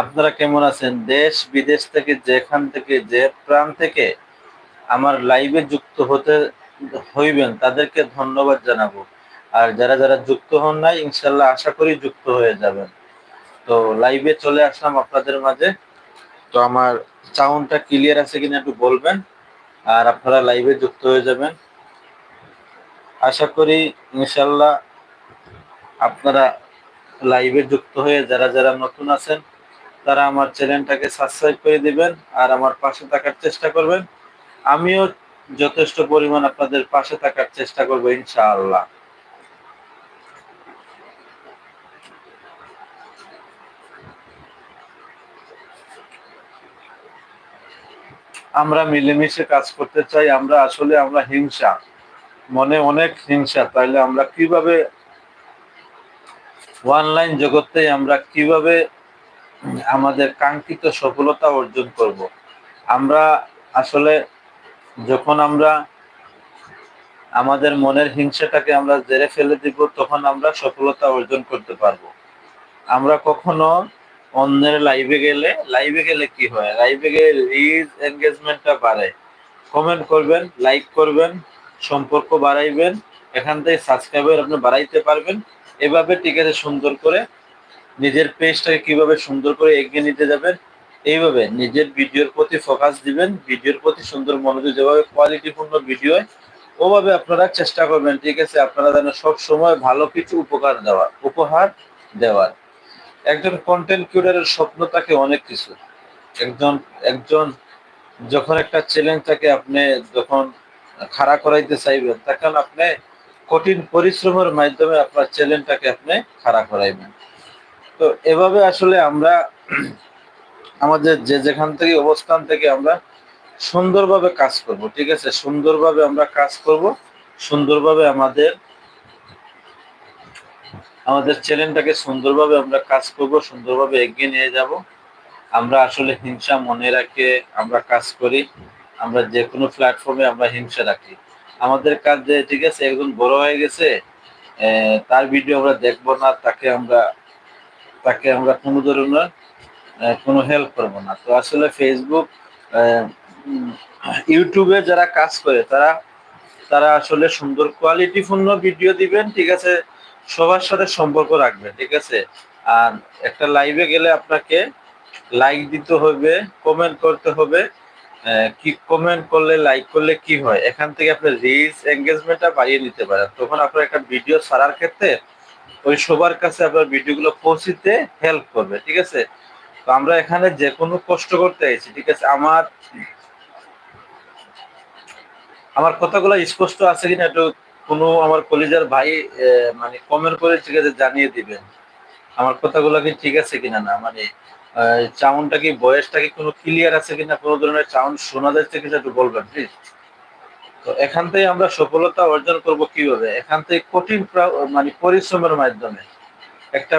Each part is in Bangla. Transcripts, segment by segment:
আপনারা কেমন আছেন? দেশ, বিদেশ থেকে, যেখান থেকে, যে প্রাণ থেকে আমার লাইভে যুক্ত হতে, হইবেন, তাদেরকে ধন্যবাদ জানাব। আর যারা যারা যুক্ত হন নাই ইনশাল্লাহ আশা করি যুক্ত হয়ে যাবেন। তো লাইভে চলে আসলাম আপনাদের মাঝে। তো আমার সাউন্ডটা ক্লিয়ার আছে কিনা একটু বলবেন, আর আপনারা লাইভে যুক্ত হয়ে যাবেন। আশা করি ইনশাল্লাহ আপনারা লাইভে যুক্ত হয়ে যারা যারা নতুন আছেন, তারা আমার চ্যানেলটাকে সাবস্ক্রাইব করে দিবেন আর আমার পাশে থাকার চেষ্টা করবেন। আমিও যথেষ্ট পরিমাণ আপনাদের পাশে থাকার চেষ্টা করব ইনশাআল্লাহ। আমরা মিলেমিশে কাজ করতে চাই, আমরা আসলে আমরা হিংসা। মনে অনেক হিংসা, তাইলে আমরা কীভাবে অনলাইন জগতে আমরা কীভাবে আমাদের কাঙ্ক্ষিত সফলতা অর্জন করব? আমরা আসলে যখন আমরা আমাদের মনের হিংসাটাকে আমরা জেরে ফেলে দিব, তখন আমরা সফলতা অর্জন করতে পারব। আমরা কখনো অন্যের লাইভে গেলে লাইভে গেলে কি হয়? লাইভে গেলে রিচ এনগেজমেন্টটা বাড়ে। কমেন্ট করবেন লাইক করবেন, সম্পর্ক বাড়াইবেন, এখান থেকে সাবস্ক্রাইবার আপনি বাড়াইতে পারবেন। এভাবে আছে সুন্দর করে নিজের পেজটাকে কীভাবে সুন্দর করে এগিয়ে নিতে যাবেন, এইভাবে নিজের ভিডিওর প্রতি ফোকাস দিবেন, ভিডিওর প্রতি সুন্দর মনোযোগ যেভাবে কোয়ালিটিপূর্ণ ভিডিও ওভাবে আপনারা চেষ্টা করবেন, ঠিক আছে, আপনারা যেন সব সময় ভালো কিছু উপকার দেওয়া উপহার দেওয়ার। একজন কন্টেন্ট ক্রিয়েটারের স্বপ্ন থাকে অনেক কিছু। একজন একজন যখন একটা চ্যালেঞ্জ থাকে, আপনি যখন খাড়া করাইতে চাইবেন, তখন আপনি কঠিন পরিশ্রমের মাধ্যমে আপনার চ্যালেঞ্জটাকে আপনি খাড়া করাইবেন। তো এভাবে আসলে আমরা আমাদের যে যেখান থেকে অবস্থান থেকে আমরা সুন্দরভাবে কাজ করব, ঠিক আছে? সুন্দরভাবে আমরা কাজ করব, সুন্দরভাবে আমাদের আমাদের চ্যানেলটাকে সুন্দরভাবে আমরা কাজ করব, সুন্দরভাবে এগিয়ে নিয়ে যাব। আমরা আসলে হিংসা মনে রাখে, আমরা কাজ করি, আমরা যে কোনো প্ল্যাটফর্মে আমরা হিংসা রাখি। আমাদের কাজ, ঠিক আছে? একজন বড় হয়ে গেছে তার ভিডিও আমরা দেখব না, তাকে আমরা তাকে আমরা কোনো ধরনের কোনো হেল্প করব না। তো আসলে ফেসবুক ইউটিউবে যারা কাজ করে, তারা তারা আসলে সুন্দর কোয়ালিটিপূর্ণ ভিডিও দিবেন, ঠিক আছে? সবার সাথে সম্পর্ক রাখবেন, ঠিক আছে? আর একটা লাইভে গেলে আপনাকে লাইক দিতে হবে কমেন্ট করতে হবে। কি কমেন্ট করলে লাইক করলে কি হয়? এখান থেকে আপনি রিচ এঙ্গেজমেন্টটা বাড়িয়ে নিতে পারেন। তখন আপনার একটা ভিডিও ছাড়ার ক্ষেত্রে ওই সবার কাছে আপনার ভিডিওগুলো পৌঁছিতে হেল্প করবে, ঠিক আছে? তো আমরা এখানে যে কোনো কষ্ট করতে আইছি ঠিক আছে? আমার আমার কথাগুলো স্পষ্ট আছে কিনা একটু কোনো আমার কলিজার ভাই মানে কমেন্ট করে ঠিক আছে জানিয়ে দিবেন। আমার কথাগুলো কি ঠিক আছে কিনা না? মানে কি কি কোনো ক্লিয়ার আছে কিনা, কোনো ধরনের শোনা যাচ্ছে কিনা একটু বলবেন প্লিজ তো এখান থেকে আমরা সফলতা অর্জন করব কীভাবে? এখান থেকে কঠিন মানে পরিশ্রমের মাধ্যমে। একটা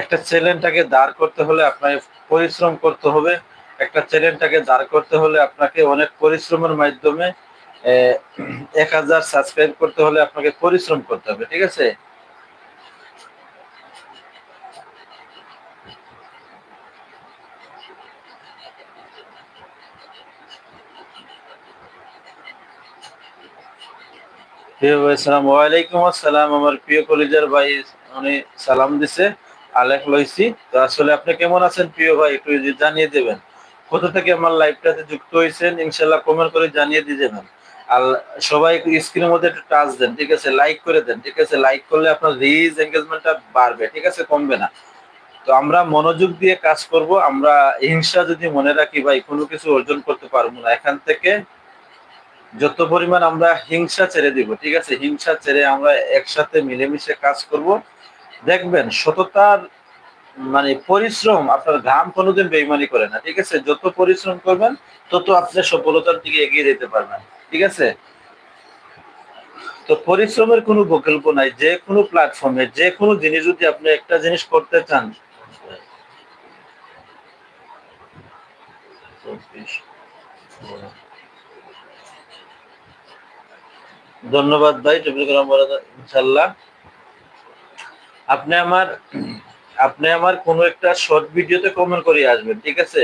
একটা চ্যালেঞ্জটাকে দাঁড় করতে হলে আপনাকে পরিশ্রম করতে হবে। একটা চ্যানেলটাকে দাঁড় করতে হলে আপনাকে অনেক পরিশ্রমের মাধ্যমে এক হাজার সাবস্ক্রাইব করতে হলে আপনাকে পরিশ্রম করতে হবে, ঠিক আছে? আসসালাম আমার প্রিয় ভাই, উনি সালাম দিছে তো আসলে আপনি কেমন আছেন প্রিয় ভাই, একটু জানিয়ে দেবেন। কোথা থেকে আমার যুক্ত হয়েছেন ইনশাল্লাহ করে জানিয়ে আর সবাই স্ক্রিনের মধ্যে একটু টাচ দেন, ঠিক আছে? লাইক করে দেন, ঠিক আছে? লাইক করলে আপনার রিচ এঙ্গেজমেন্টটা বাড়বে, ঠিক আছে? কমবে না। তো আমরা মনোযোগ দিয়ে কাজ করব। আমরা হিংসা যদি মনে রাখি ভাই, কোনো কিছু অর্জন করতে পারব না। এখান থেকে যত পরিমাণ আমরা হিংসা ছেড়ে দিব, ঠিক আছে? হিংসা ছেড়ে আমরা একসাথে মিলেমিশে কাজ করব। দেখবেন, সততার মানে পরিশ্রম আপনার ঘাম কোনোদিন বেইমানি করে না, ঠিক আছে? যত পরিশ্রম করবেন, তত আপনি সফলতার দিকে এগিয়ে যেতে পারবেন, ঠিক আছে? তো পরিশ্রমের কোনো বিকল্প নাই, যে কোনো প্ল্যাটফর্মে যে কোনো জিনিস যদি আপনি একটা জিনিস করতে চান। ধন্যবাদ ভাই ইনশাল্লাহ আপনি আমার আপনি আমার কোনো একটা শর্ট ভিডিওতে কমেন্ট করে আসবেন, ঠিক আছে?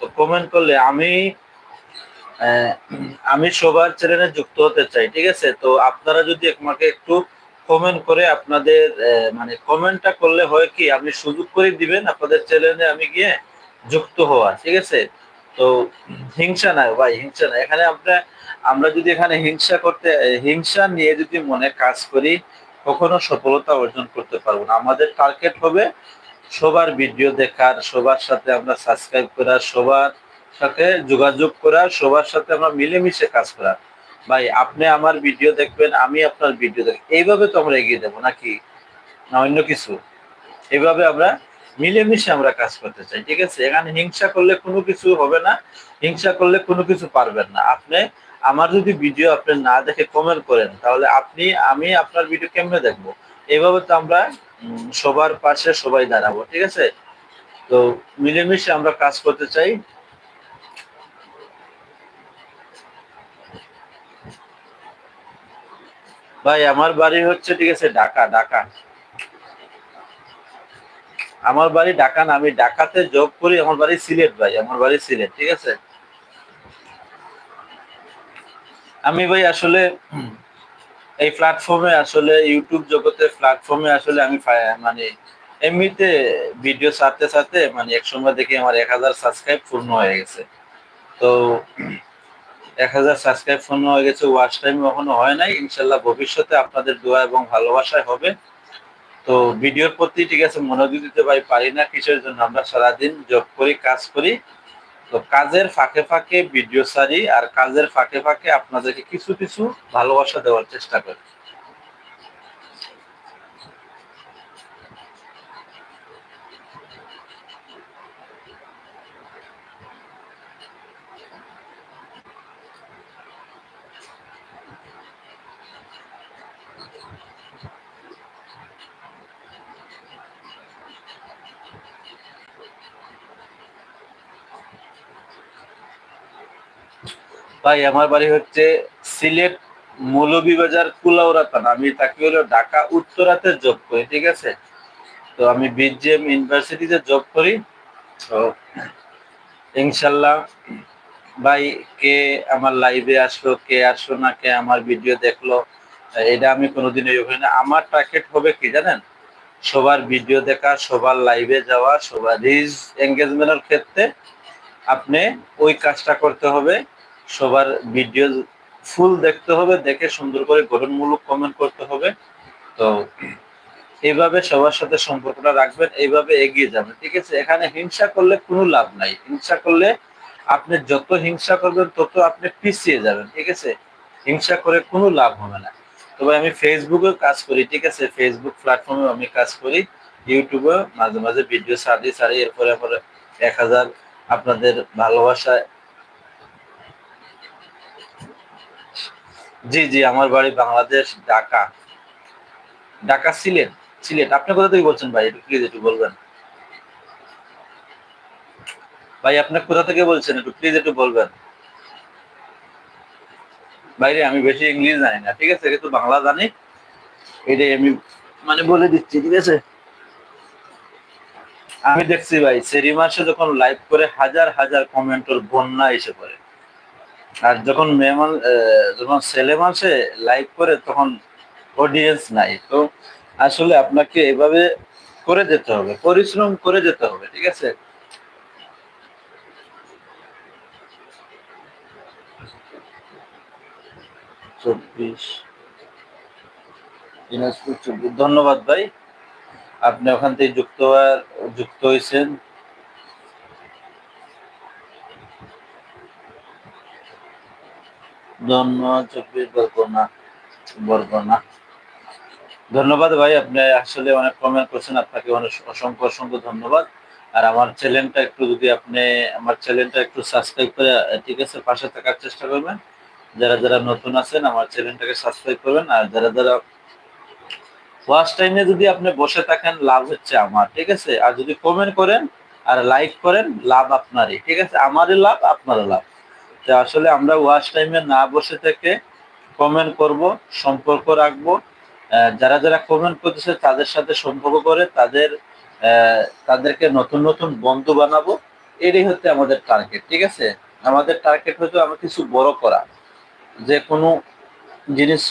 তো কমেন্ট করলে আমি আমি সবার চ্যানেলে যুক্ত হতে চাই, ঠিক আছে? তো আপনারা যদি আমাকে একটু কমেন্ট করে আপনাদের মানে কমেন্টটা করলে হয় কি, আপনি সুযোগ করে দিবেন আপনাদের চ্যানেলে আমি গিয়ে যুক্ত হওয়া ঠিক আছে? তো হিংসা নাই, ভাই, হিংসা না এখানে আপনার আমরা যদি এখানে হিংসা করতে, হিংসা নিয়ে যদি মনে কাজ করি, কখনো সফলতা অর্জন করতে পারব না। আমাদের টার্গেট হবে সবার ভিডিও দেখার, সবার সাথে আমরা সাবস্ক্রাইব করার সবার সাথে যোগাযোগ করার সবার সাথে আমরা মিলেমিশে কাজ করার ভাই, আপনি আমার ভিডিও দেখবেন, আমি আপনার ভিডিও দেখ। এইভাবে তো আমরা এগিয়ে দেবো নাকি? না, অন্য কিছু। এইভাবে আমরা মিলেমিশে আমরা কাজ করতে চাই, ঠিক আছে? এখানে হিংসা করলে কোনো কিছু হবে না, হিংসা করলে কোনো কিছু পারবেন না। আপনি আমার যদি ভিডিও আপনি না দেখে কমেন্ট করেন, তাহলে আপনি, আমি আপনার ভিডিও কেমনে দেখব? এইভাবে তো আমরা সবার পাশে সবাই দাঁড়াবো, ঠিক আছে? তো মিলেমিশে আমরা কাজ করতে চাই। ভাই, আমার বাড়ি হচ্ছে, ঠিক আছে, ঢাকা ঢাকা। আমার বাড়ি ঢাকা না, আমি ঢাকাতে জব করি, আমার বাড়ি সিলেট ভাই, আমার বাড়ি সিলেট, ঠিক আছে? আমি ভাই আসলে এই প্ল্যাটফর্মে আসলে ইউটিউব জগতে প্ল্যাটফর্মে আসলে আমি মানে এমনিতে ভিডিও ছাড়তে ছাড়তে মানে এক সময় দেখি আমার এক হাজার সাবস্ক্রাইব পূর্ণ হয়ে গেছে। তো এক হাজার সাবস্ক্রাইব পূর্ণ হয়ে গেছে ওয়াচ টাইম কখনো হয় নাই। ইনশাল্লাহ ভবিষ্যতে আপনাদের দোয়া এবং ভালোবাসায় হবে। তো ভিডিওর প্রতি ঠিক আছে মনোযোগ দিতে পারি না, কিসের জন্য? আমরা সারাদিন জব করি, কাজ করি। তো কাজের ফাঁকে ফাঁকে ভিডিও সারি আর কাজের ফাঁকে ফাঁকে আপনাদেরকে কিছু কিছু ভালোবাসা দেওয়ার চেষ্টা করি। ভাই আমার বাড়ি হচ্ছে সিলেট মৌলভীবাজার কুলাউড়া থানা। আমি তাকে হলো ঢাকা উত্তরাতে জব করি, ঠিক আছে? তো আমি বিজিএম ইউনিভার্সিটিতে জব করি। তো ইনশাল্লাহ ভাই কে আমার লাইভে আসলো, কে আসলো না, কে আমার ভিডিও দেখল, এটা আমি কোনোদিনই ইয়ে করি না আমার টার্গেট হবে কি জানেন? সবার ভিডিও দেখা, সবার লাইভে যাওয়া, সবার রিজ এঙ্গেজমেন্টের ক্ষেত্রে আপনি ওই কাজটা করতে হবে। সবার ভিডিও ফুল দেখতে হবে, দেখে সুন্দর করে গঠনমূলক কমেন্ট করতে হবে। তো এইভাবে সবার সাথে সম্পর্কটা রাখবেন, এইভাবে এগিয়ে যাবেন, ঠিক আছে? এখানে হিংসা করলে কোনো লাভ নাই। হিংসা করলে আপনি যত হিংসা করবেন, তত আপনি পিছিয়ে যাবেন, ঠিক আছে? হিংসা করে কোনো লাভ হবে না। তবে আমি ফেসবুকেও কাজ করি, ঠিক আছে? ফেসবুক প্ল্যাটফর্মে আমি কাজ করি ইউটিউবে মাঝে মাঝে ভিডিও ছাড়ি ছাড়ি, এরপরে আবার এক হাজার আপনাদের ভালোবাসায় জি জি, আমার বাড়ি বাংলাদেশ, ঢাকা। ঢাকা, সিলেট। সিলেট। আপনি কোথা থেকে বলছেন ভাই? একটু প্লিজ একটু বলবেন। ভাই, আপনি কোথা থেকে বলছেন? একটু প্লিজ একটু বলবেন। বাইরে আমি বেশি ইংলিশ জানি না, ঠিক আছে? কিন্তু বাংলা জানি। এটাই আমি মানে বলে দিচ্ছি, ঠিক আছে? আমি দেখছি ভাই সেরি মাসে যখন লাইভ করে হাজার হাজার কমেন্টর বন্যা এসে পড়ে। আর যখন মেহমান যখন ছেলে মাসে লাইভ করে, তখন অডিয়েন্স নাই। তো আসলে আপনাকে এভাবে করে যেতে হবে, পরিশ্রম করে যেতে হবে, ঠিক আছে? চব্বিশ। চব্বিশ। ধন্যবাদ ভাই। আপনি ওখান থেকে যুক্ত হওয়ার, যুক্ত হয়েছেন। ধন্যবাদ ভাই, আপনি আসলে অনেক কমেন্ট করছেন, আপনাকে অনেক অসংখ্য অসংখ্য ধন্যবাদ। আর আমার চ্যানেলটা একটু যদি আপনি, আমার চ্যানেলটা একটু সাবস্ক্রাইব করে, ঠিক আছে, পাশে থাকার চেষ্টা করবেন। যারা যারা নতুন আছেন, আমার চ্যানেলটাকে সাবস্ক্রাইব করবেন। আর যারা যারা ফার্স্ট টাইমে যদি আপনি বসে থাকেন, লাভ হচ্ছে আমার, ঠিক আছে? আর যদি কমেন্ট করেন আর লাইক করেন, লাভ আপনারই, ঠিক আছে? আমারই লাভ, আপনারও লাভ। তো আসলে আমরা ওয়াচ টাইমে না বসে থেকে কমেন্ট করব, সম্পর্ক রাখব। যারা যারা কমেন্ট করতেছে তাদের সাথে সম্পর্ক করে তাদের তাদেরকে নতুন নতুন বন্ধু বানাবো। এটাই হচ্ছে আমাদের টার্গেট ঠিক আছে? আমাদের টার্গেট হচ্ছে আমার কিছু বড় করা। যে কোনো জিনিস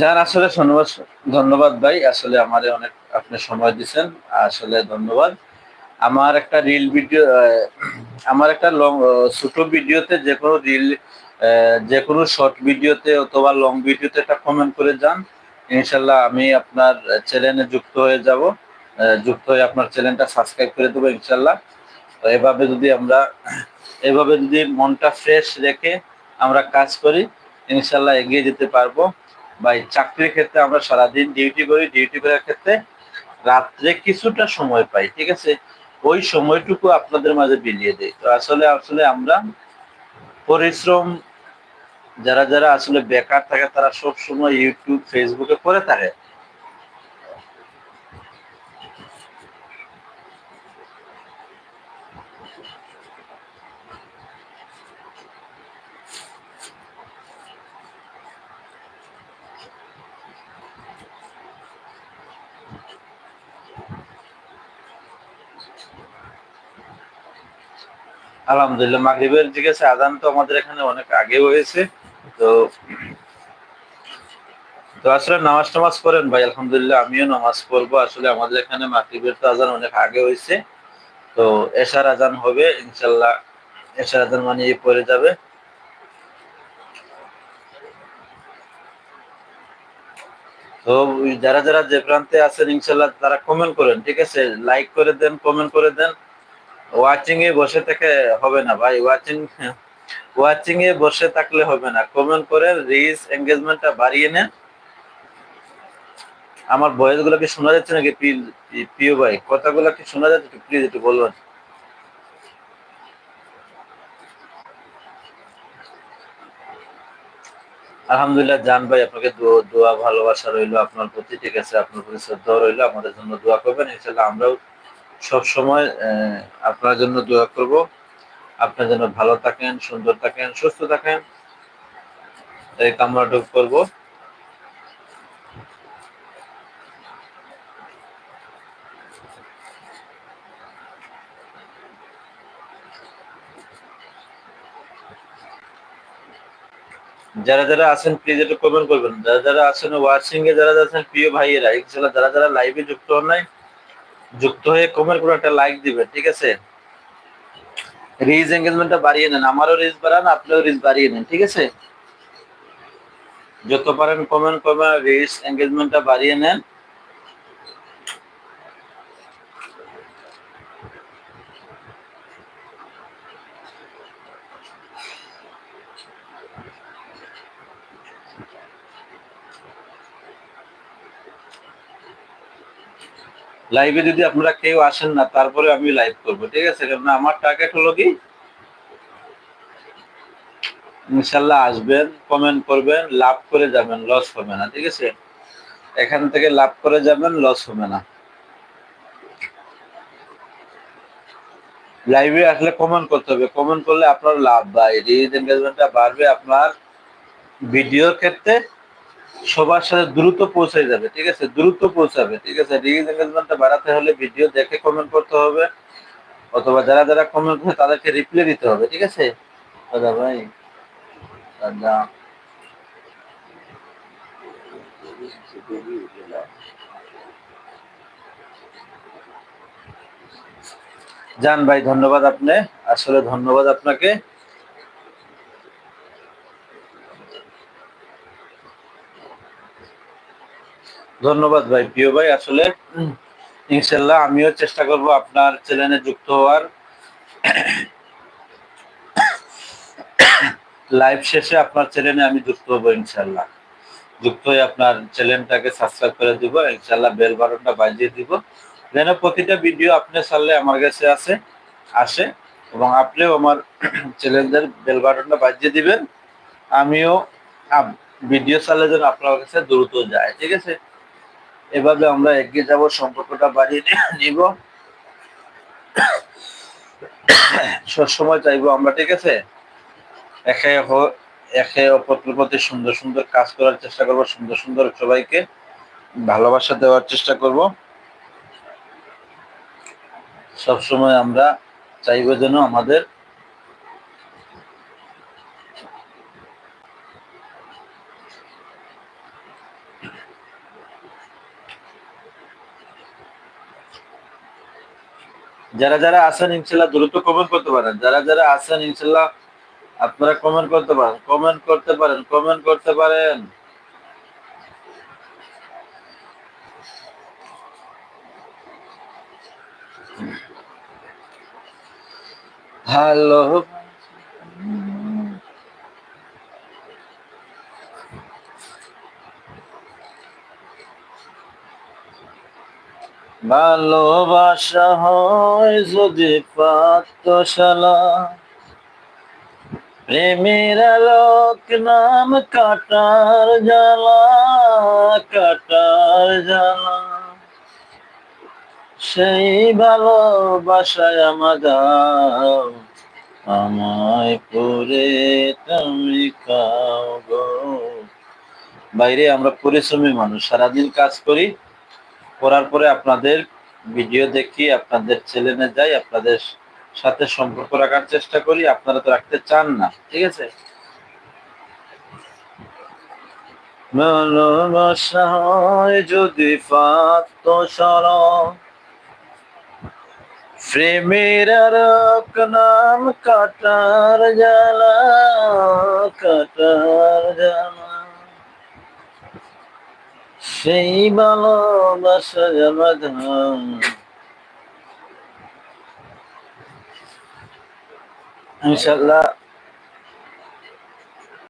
যার আসলে ধন্যবাদ ধন্যবাদ ভাই, আসলে আমারে অনেক আপনি সময় দিচ্ছেন আসলে ধন্যবাদ। আমার একটা রিল ভিডিও আমার একটা লং ছোট ভিডিওতে যে কোনো রিল যে কোনো শর্ট ভিডিওতে অথবা লং ভিডিওতে একটা কমেন্ট করে যান। ইনশাল্লাহ আমি আপনার চ্যানেলে যুক্ত হয়ে যাব। যুক্ত হয়ে আপনার চ্যানেলটা সাবস্ক্রাইব করে দেবো ইনশাল্লাহ। তো এভাবে যদি আমরা, এভাবে যদি মনটা ফ্রেশ রেখে আমরা কাজ করি, ইনশাল্লাহ এগিয়ে যেতে পারব। বা চাকরির ক্ষেত্রে আমরা সারাদিন ডিউটি করি ডিউটি করার ক্ষেত্রে রাত্রে কিছুটা সময় পাই, ঠিক আছে? ওই সময়টুকু আপনাদের মাঝে বিলিয়ে দেয় তো আসলে আসলে আমরা পরিশ্রম, যারা যারা আসলে বেকার থাকে, তারা সব সময় ইউটিউব ফেসবুকে করে থাকে। আলহামদুলিল্লাহ, মাগরিবের আছে আদান তো আমাদের এখানে অনেক আগে হয়েছে। তো তো আসলে নামাজ টামাজ করেন ভাই, আলহামদুলিল্লাহ আমিও নামাজ পড়ব। আসলে আমাদের এখানে মাগরিবের তো আজান অনেক আগে হয়েছে। তো এশার আজান হবে ইনশাল্লাহ এশার আজান মানে পড়ে যাবে। তো যারা যারা যে প্রান্তে আছেন ইনশাল্লাহ তারা কমেন্ট করেন, ঠিক আছে? লাইক করে দেন কমেন্ট করে দেন। ওয়াচিং এ বসে থেকে হবে না ভাই ওয়াচিং ওয়াচিং এ বসে থাকলে হবে না। কমেন্ট করে রিচ এঙ্গেজমেন্টটা বাড়িয়ে নেন আমার ভয়েসগুলো কি শোনা যাচ্ছে নাকি প্রিয় ভাই? কথাগুলো কি শোনা যাচ্ছে প্লিজ একটু বলবেন। আলহামদুলিল্লাহ, জান ভাই, আপনাকে দোয়া ভালোবাসা রইল। আপনার প্রতি ঠিক আছে, আপনার প্রতি শ্রদ্ধা রইল। আমাদের জন্য দোয়া করবেন। ইনশাল্লাহ আমরাও সব সময় আপনার জন্য দোয়া করব। আপনার জন্য ভালো থাকেন, সুন্দর থাকেন, সুস্থ থাকেন। এই কামনাটুক করব। যারা যারা আছেন প্লিজ একটু কমেন্ট করবেন। যারা যারা আছেন ওয়াচিং এ যারা যারা আছেন, প্রিয় ভাইয়েরা যারা যারা লাইভে যুক্ত হন নাই যুক্ত হয়ে কমের করে একটা লাইক দিবে ঠিক আছে? রিজ এঙ্গেজমেন্টটা বাড়িয়ে নেন, আমারও রিজ বাড়ান, আপনিও রিজ বাড়িয়ে নেন, ঠিক আছে? যত পারেন কমেন্ট কমে রিজ এঙ্গেজমেন্টটা বাড়িয়ে নেন। লাইভে যদি আপনারা কেউ আসেন না, তারপরে আমি লাইভ করব, ঠিক আছে? কারণ আমার টার্গেট হলো কি? ইনশাল্লাহ আসবেন কমেন্ট করবেন, লাভ করে যাবেন লস হবে না, ঠিক আছে? এখান থেকে লাভ করে যাবেন লস হবে না। লাইভে আসলে কমেন্ট করতে হবে। কমেন্ট করলে আপনার লাভ বা রিজ এনগেজমেন্টটা বাড়বে আপনার ভিডিওর ক্ষেত্রে। সবার সাথে দ্রুত পৌঁছে যাবে, ঠিক আছে? দ্রুত পৌঁছাবে, ঠিক আছে? রিচ এঙ্গেজমেন্টটা বাড়াতে হলে ভিডিও দেখে কমেন্ট করতে হবে, অথবা যারা যারা কমেন্ট করে তাদেরকে রিপ্লাই দিতে হবে, ঠিক আছে? দাদা ভাই, দাদা। জান ভাই, ধন্যবাদ আপনি। আসলে ধন্যবাদ আপনাকে। ধন্যবাদ ভাই। প্রিয় ভাই আসলে ইনশাল্লাহ আমিও চেষ্টা করব আপনার চ্যানেলে যুক্ত হওয়ার। লাইভ শেষে আপনার চ্যানেলে আমি যুক্ত হব ইনশাল্লাহ যুক্ত হয়ে আপনার চ্যানেলটাকে সাবস্ক্রাইব করে দিব ইনশাল্লাহ বেল বাটনটা বাজিয়ে দিব। যেন প্রতিটা ভিডিও আপনি চাললে আমার কাছে আসে আসে এবং আপনিও আমার চ্যানেলদের বেল বাটনটা বাজিয়ে দিবেন। আমিও ভিডিও চালে যেন আপনার কাছে দ্রুত যায় ঠিক আছে? এভাবে আমরা এগিয়ে যাব, সম্পর্কটা বাড়িয়ে নিব। সবসময় চাইব আমরা, ঠিক আছে? একে একে অপরের প্রতি সুন্দর সুন্দর কাজ করার চেষ্টা করব, সুন্দর সুন্দর সবাইকে ভালোবাসা দেওয়ার চেষ্টা করব। সবসময় আমরা চাইব যেন আমাদের যারা যারা আসেন ইনশাল্লাহ দ্রুত কমেন্ট করতে পারেন। যারা যারা আছেন, ইনশাল্লাহ আপনারা কমেন্ট করতে পারেন। কমেন্ট করতে পারেন কমেন্ট করতে পারেন। হ্যালো ভালোবাসা হয় যদি পাত্রশালা প্রেমের লোক নাম কাটার জ্বালা কাটার জ্বালা। সেই ভালোবাসায় আমাদের আমায় পরে তুমি গো। বাইরে আমরা পরিশ্রমী মানুষ, সারাদিন কাজ করি করার পরে আপনাদের ভিডিও দেখি, আপনাদের ছেলেনে যাই, আপনাদের সাথে সম্পর্ক রাখার চেষ্টা করি। আপনারা তো রাখতে চান না, ঠিক আছে? যদি নাম কাটার জ্বালা কাটার জ্বালা। সেই ভালোবাসা ইনশাল্লাহ